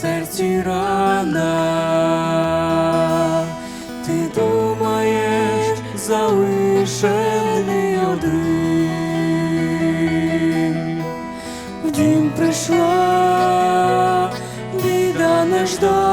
серці рана, ти думаєш, залишений один. В дім прийшла біда неждана,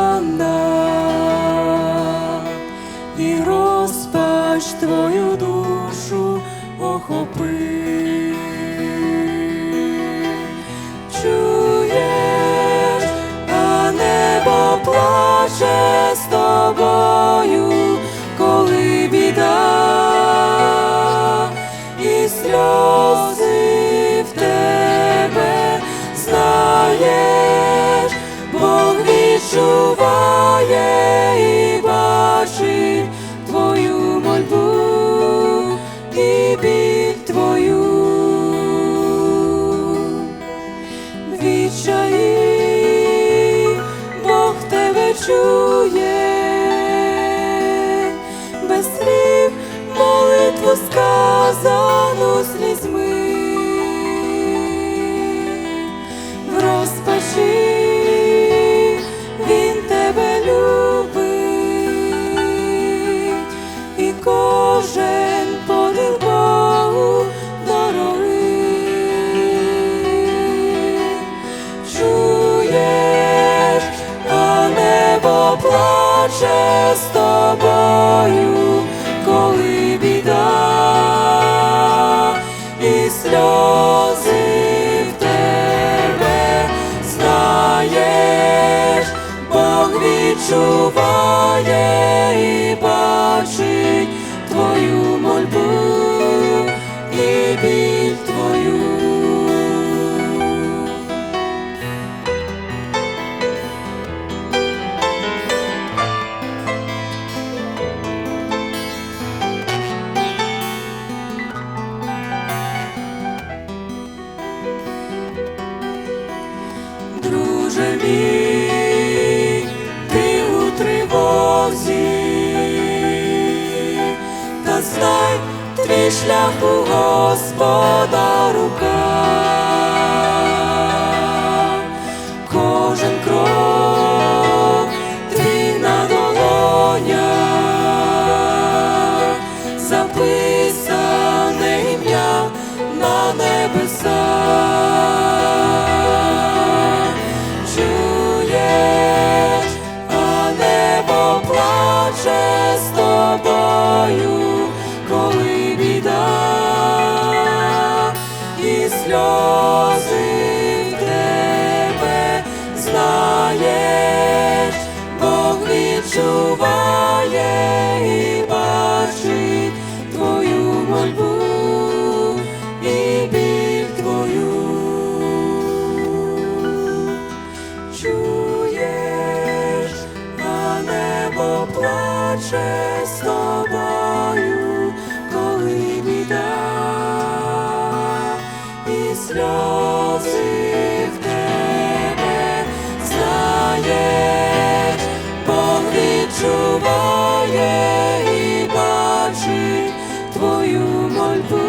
плаче з тобою, коли біда і сльози в тебе знаєш, Бог відчуває Друже ти у тривозі, та знай твій шлях у Господа рука. Кожен крок твій на долонях, записане ім'я на небесах. І сльози твою мольбу.